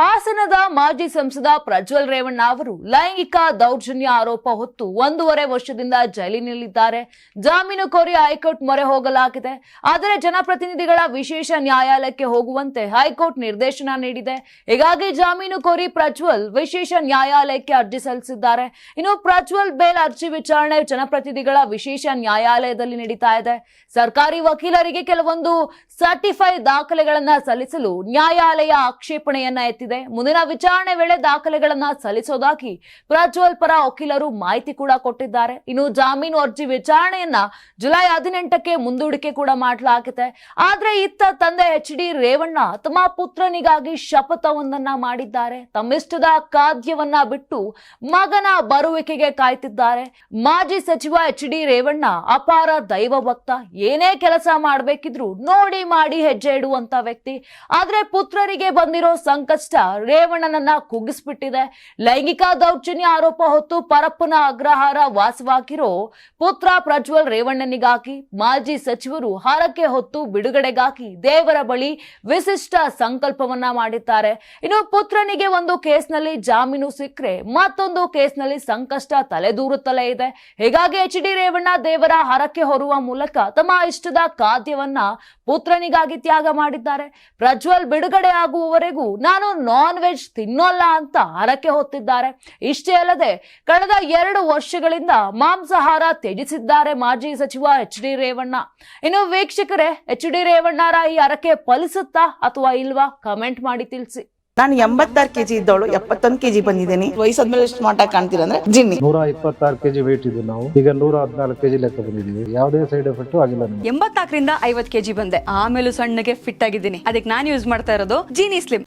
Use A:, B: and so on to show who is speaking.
A: ಹಾಸನದ ಮಾಜಿ ಸಂಸದ ಪ್ರಜ್ವಲ್ ರೇವಣ್ಣ ಅವರು ಲೈಂಗಿಕ ದೌರ್ಜನ್ಯ ಆರೋಪ ಹೊತ್ತು ಒಂದೂವರೆ ವರ್ಷದಿಂದ ಜೈಲಿನಲ್ಲಿದ್ದಾರೆ ಜಾಮೀನು ಕೋರಿ ಹೈಕೋರ್ಟ್ ಮೊರೆ ಹೋಗಲಾಗಿದೆ. ಆದರೆ ಜನಪ್ರತಿನಿಧಿಗಳ ವಿಶೇಷ ನ್ಯಾಯಾಲಯಕ್ಕೆ ಹೋಗುವಂತೆ ಹೈಕೋರ್ಟ್ ನಿರ್ದೇಶನ ನೀಡಿದೆ. ಹೀಗಾಗಿ ಜಾಮೀನು ಕೋರಿ ಪ್ರಜ್ವಲ್ ವಿಶೇಷ ನ್ಯಾಯಾಲಯಕ್ಕೆ ಅರ್ಜಿ ಸಲ್ಲಿಸಿದ್ದಾರೆ. ಇನ್ನು ಪ್ರಜ್ವಲ್ ಬೇಲ್ ಅರ್ಜಿ ವಿಚಾರಣೆ ಜನಪ್ರತಿನಿಧಿಗಳ ವಿಶೇಷ ನ್ಯಾಯಾಲಯದಲ್ಲಿ ನಡೀತಾ ಇದೆ. ಸರ್ಕಾರಿ ವಕೀಲರಿಗೆ ಕೆಲವೊಂದು ಸರ್ಟಿಫೈ ದಾಖಲೆಗಳನ್ನು ಸಲ್ಲಿಸಲು ನ್ಯಾಯಾಲಯ ಆಕ್ಷೇಪಣೆಯನ್ನ ಮುಂದಿನ ವಿಚಾರಣೆ ವೇಳೆ ದಾಖಲೆಗಳನ್ನ ಸಲ್ಲಿಸೋದಾಗಿ ಪ್ರಜ್ವಲ್ ಪರ ವಕೀಲರು ಮಾಹಿತಿ ಕೂಡ ಕೊಟ್ಟಿದ್ದಾರೆ. ಇನ್ನು ಜಾಮೀನು ಅರ್ಜಿ ವಿಚಾರಣೆಯನ್ನ ಜುಲೈ ಹದಿನೆಂಟಕ್ಕೆ ಮುಂದೂಡಿಕೆ ಕೂಡ ಮಾಡಲಾಗಿದೆ. ಆದ್ರೆ ಇತ್ತ ತಂದೆ ಎಚ್ ಡಿ ರೇವಣ್ಣ ತಮ್ಮ ಪುತ್ರನಿಗಾಗಿ ಶಪಥವೊಂದನ್ನ ಮಾಡಿದ್ದಾರೆ. ತಮ್ಮಿಷ್ಟದ ಖಾದ್ಯವನ್ನ ಬಿಟ್ಟು ಮಗನ ಬರುವಿಕೆಗೆ ಕಾಯ್ತಿದ್ದಾರೆ. ಮಾಜಿ ಸಚಿವ ಎಚ್ ಡಿ ರೇವಣ್ಣ ಅಪಾರ ದೈವ ಭಕ್ತ. ಏನೇ ಕೆಲಸ ಮಾಡಬೇಕಿದ್ರು ನೋಡಿ ಮಾಡಿ ಹೆಜ್ಜೆ ಇಡುವಂತ ವ್ಯಕ್ತಿ. ಆದ್ರೆ ಪುತ್ರರಿಗೆ ಬಂದಿರೋ ಸಂಕಷ್ಟ ರೇವಣ್ಣನನ್ನ ಕುಗ್ಗಿಸ್ಬಿಟ್ಟಿದೆ. ಲೈಂಗಿಕ ದೌರ್ಜನ್ಯ ಆರೋಪ ಹೊತ್ತು ಪರಪ್ಪನ ಅಗ್ರಹಾರ ವಾಸವಾಗಿರೋ ಪುತ್ರ ಪ್ರಜ್ವಲ್ ರೇವಣ್ಣನಿಗಾಗಿ ಮಾಜಿ ಸಚಿವರು ಹಾರಕ್ಕೆ ಹೊತ್ತು ಬಿಡುಗಡೆಗಾಗಿ ದೇವರ ಬಳಿ ವಿಶಿಷ್ಟ ಸಂಕಲ್ಪವನ್ನ ಮಾಡಿದ್ದಾರೆ. ಇನ್ನು ಪುತ್ರನಿಗೆ ಒಂದು ಕೇಸ್ನಲ್ಲಿ ಜಾಮೀನು ಸಿಕ್ಕರೆ ಮತ್ತೊಂದು ಕೇಸ್ನಲ್ಲಿ ಸಂಕಷ್ಟ ತಲೆದೂರುತ್ತಲೇ ಇದೆ. ಹೀಗಾಗಿ ಎಚ್ ಡಿ ರೇವಣ್ಣ ದೇವರ ಹರಕೆ ಹೊರುವ ಮೂಲಕ ತಮ್ಮ ಇಷ್ಟದ ಖಾದ್ಯವನ್ನ ಪುತ್ರನಿಗಾಗಿ ತ್ಯಾಗ ಮಾಡಿದ್ದಾರೆ. ಪ್ರಜ್ವಲ್ ಬಿಡುಗಡೆ ಆಗುವವರೆಗೂ ನಾನು ನಾನ್ ವೆಜ್ ತಿನ್ನೋಲ್ಲ ಅಂತ ಹರಕೆ ಹೊತ್ತಿದ್ದಾರೆ. ಇಷ್ಟೇ ಅಲ್ಲದೆ ಕಳೆದ ಎರಡು ವರ್ಷಗಳಿಂದ ಮಾಂಸಾಹಾರ ತ್ಯಜಿಸಿದ್ದಾರೆ ಮಾಜಿ ಸಚಿವ ಎಚ್ ಡಿ ರೇವಣ್ಣ. ಇನ್ನು ವೀಕ್ಷಕರೇ ಎಚ್ ಡಿ ರೇವಣ್ಣರ ಈ ಹರಕೆ ಫಲಿಸುತ್ತಾ ಅಥವಾ ಇಲ್ವಾ? ಕಮೆಂಟ್ ಮಾಡಿ ತಿಳಿಸಿ.
B: ನಾನು ಎಂಬತ್ತಾರು ಕೆಜಿ ಇದ್ದವಳು ಎಪ್ಪತ್ತೊಂದು ಕೆಜಿ ಬಂದಿದ್ದೀನಿ. ವಯಸ್ಸಾದ್ಮೇಲೆ ಎಷ್ಟು ಮಾಟ ಕಾಣ್ತೀರ ಅಂದ್ರೆ ಜಿನ್ನಿ.
C: ನೂರ ಇಪ್ಪತ್ತಾರು ಕೆಜಿ ವೇಟ್ ಇದ್ದೀವಿ ನಾವು. ಈಗ ನೂರ ಹದಿನಾಲ್ಕು ಕೆಜಿ ಲೆಕ್ಕ ಬಂದಿದ್ದೀವಿ. ಯಾವುದೇ ಸೈಡ್ ಎಫೆಕ್ಟ್ ಆಗಿಲ್ಲ ಎಂಬತ್ತಾಕರಿಂದ
D: ಎಂಬತ್ನಾಲ್ಕರಿಂದ ಐವತ್ ಕೆಜಿ ಬಂದೆ. ಆಮೇಲೆ ಸಣ್ಣಗೆ ಫಿಟ್ ಆಗಿದ್ದೀನಿ. ಅದಕ್ಕೆ ನಾನು ಯೂಸ್ ಮಾಡ್ತಾ ಇರೋದು ಜೀನಿ ಸ್ಲಿಮ್